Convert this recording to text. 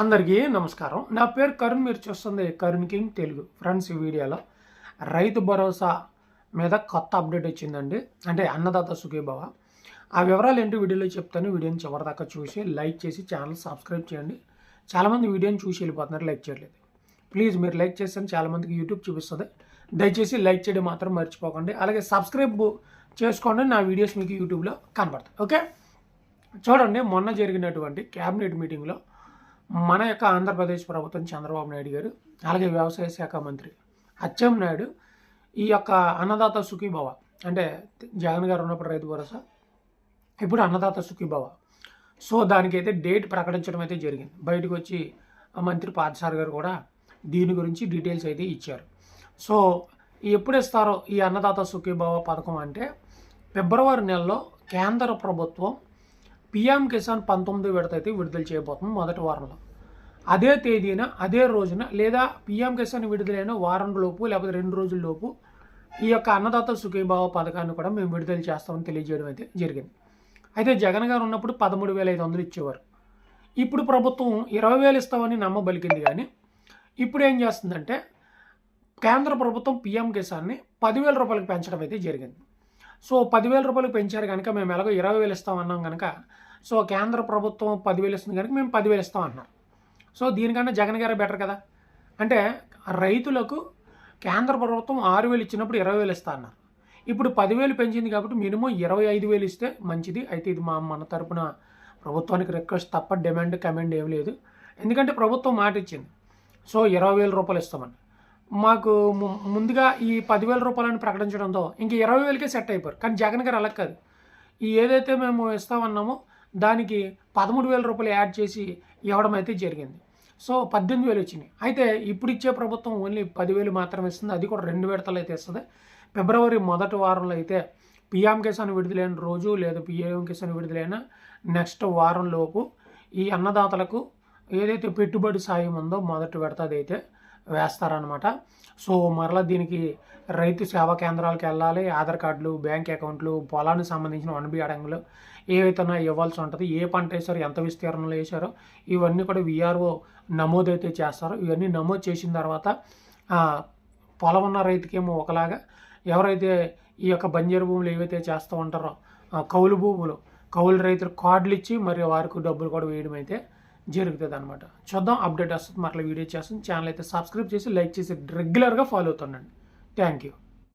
అందరికీ నమస్కారం. నా పేరు కరుణ్ మీరు చూస్తుంది కరుణ్ కింగ్ తెలుగు. ఫ్రెండ్స్ ఈ వీడియోలో రైతు భరోసా మీద కొత్త అప్డేట్ వచ్చిందండి. అంటే అన్నదాత సుఖీభవ. ఆ వివరాలు ఏంటి వీడియోలో చెప్తాను. వీడియోని చివరిదాకా చూసి లైక్ చేసి ఛానల్ సబ్స్క్రైబ్ చేయండి. చాలామంది వీడియోని చూసి వెళ్ళిపోతున్నారు లైక్ చేయలేదు ప్లీజ్ మీరు లైక్ చేస్తే చాలామందికి యూట్యూబ్ చూపిస్తుంది. దయచేసి లైక్ చేయడం మాత్రం మర్చిపోకండి. అలాగే సబ్స్క్రైబ్ చేసుకోండి. నా వీడియోస్ మీకు యూట్యూబ్లో కనపడతాయి ఓకే? చూడండి మొన్న జరిగినటువంటి క్యాబినెట్ మీటింగ్లో మన యొక్క ఆంధ్రప్రదేశ్ ప్రభుత్వం చంద్రబాబు నాయుడు గారు అలాగే వ్యవసాయ శాఖ మంత్రి అచ్చెం నాయుడు ఈ యొక్క అన్నదాత సుఖీభవ అంటే జగన్ గారు ఉన్నప్పుడు రైతు భరోసా ఇప్పుడు అన్నదాత సుఖీభవ. సో దానికైతే డేట్ ప్రకటించడం అయితే జరిగింది. బయటకు వచ్చి ఆ మంత్రి పాదసార్ గారు కూడా దీని గురించి డీటెయిల్స్ అయితే ఇచ్చారు. సో ఎప్పుడు ఇస్తారో ఈ అన్నదాత సుఖీభవ పథకం అంటే ఫిబ్రవరి నెలలో కేంద్ర ప్రభుత్వం పిఎం కిసాన్ పంతొమ్మిది విడత అయితే విడుదల చేయబోతుంది మొదటి వారంలో. అదే తేదీన అదే రోజున లేదా పిఎం కిసాన్ విడుదలైన వారం లోపు లేకపోతే రెండు రోజుల లోపు ఈ యొక్క అన్నదాత సుఖీభావ పథకాన్ని కూడా మేము విడుదల చేస్తామని తెలియజేయడం అయితే జరిగింది. అయితే జగన్ గారు ఉన్నప్పుడు పదమూడు వేల ఐదు వందలు ఇచ్చేవారు. ఇప్పుడు ప్రభుత్వం ఇరవై వేలు ఇస్తామని నమ్మబలికింది కానీ ఇప్పుడు ఏం చేస్తుందంటే కేంద్ర ప్రభుత్వం పిఎం కిసాన్ని పదివేల రూపాయలకు పెంచడం అయితే జరిగింది. సో పదివేల రూపాయలు పెంచారు కనుక మేము ఎలాగో ఇరవై వేలు ఇస్తామన్నాం కనుక సో కేంద్ర ప్రభుత్వం పదివేలు ఇస్తుంది కనుక మేము పదివేలు ఇస్తాం అన్నారు సో దీనికన్నా జగన్ గారే బెటర్ కదా? అంటే రైతులకు కేంద్ర ప్రభుత్వం ఆరు వేలు ఇచ్చినప్పుడు ఇరవై వేలు ఇస్తా అన్నారు. ఇప్పుడు పదివేలు పెంచింది కాబట్టి మినిమం ఇరవై ఐదు వేలు ఇస్తే మంచిది. అయితే ఇది మా మన తరపున ప్రభుత్వానికి రిక్వెస్ట్ తప్ప డిమాండ్ కమెండ్ ఏం లేదు. ఎందుకంటే ప్రభుత్వం మాట ఇచ్చింది. సో ఇరవై వేల రూపాయలు ఇస్తామని. మాకు ము- ముందుగా ఈ పదివేల రూపాయలను ప్రకటించడంతో ఇంక ఇరవై వేలకే సెట్ అయిపోయారు. కానీ జగన్ గారు అలా కాదు. ఈ ఏదైతే మేము ఇస్తామన్నామో దానికి పదమూడు వేల రూపాయలు యాడ్ చేసి ఇవ్వడం అయితే జరిగింది. సో పద్దెనిమిది వేలు వచ్చినాయి. అయితే ఇప్పుడు ఇచ్చే ప్రభుత్వం ఓన్లీ పదివేలు మాత్రమే ఇస్తుంది. అది కూడా రెండు విడతలు అయితే ఇస్తుంది. ఫిబ్రవరి మొదటి వారంలో అయితే పిఎం కిసాన్ విడుదలైన రోజు లేదా పిఎం కిసాన్ విడుదలైన నెక్స్ట్ వారంలోపు ఈ అన్నదాతలకు ఏదైతే పెట్టుబడి సాయం ఉందో మొదటి విడత అదైతే వేస్తారనమాట సో మరలా దీనికి రైతు సేవా కేంద్రాలకు వెళ్ళాలి ఆధార్ కార్డులు బ్యాంక్ అకౌంట్లు పొలానికి సంబంధించిన వన్బి అడంగులు ఏవైతే ఇవ్వాల్సి ఉంటుంది. ఏ పంట వేసారో ఎంత విస్తీర్ణంలో వేసారో ఇవన్నీ కూడా విఆర్ఓ అయితే చేస్తారు. ఇవన్నీ నమోదు చేసిన తర్వాత పొలం ఉన్న రైతుకేమో ఒకలాగా ఎవరైతే ఈ యొక్క బంజరు భూములు ఏవైతే చేస్తూ ఉంటారో కౌలు భూములు కౌలు రైతులు కార్డులు ఇచ్చి మరి వారికి డబ్బులు కూడా వేయడం అయితే జరుగుతుంది అనమాట చూద్దాం అప్డేట్ వస్తుంది మరలా వీడియో చేస్తాం ఛానల్ అయితే సబ్స్క్రైబ్ చేసి లైక్ చేసి రెగ్యులర్గా ఫాలో అవుతుండండి. Thank you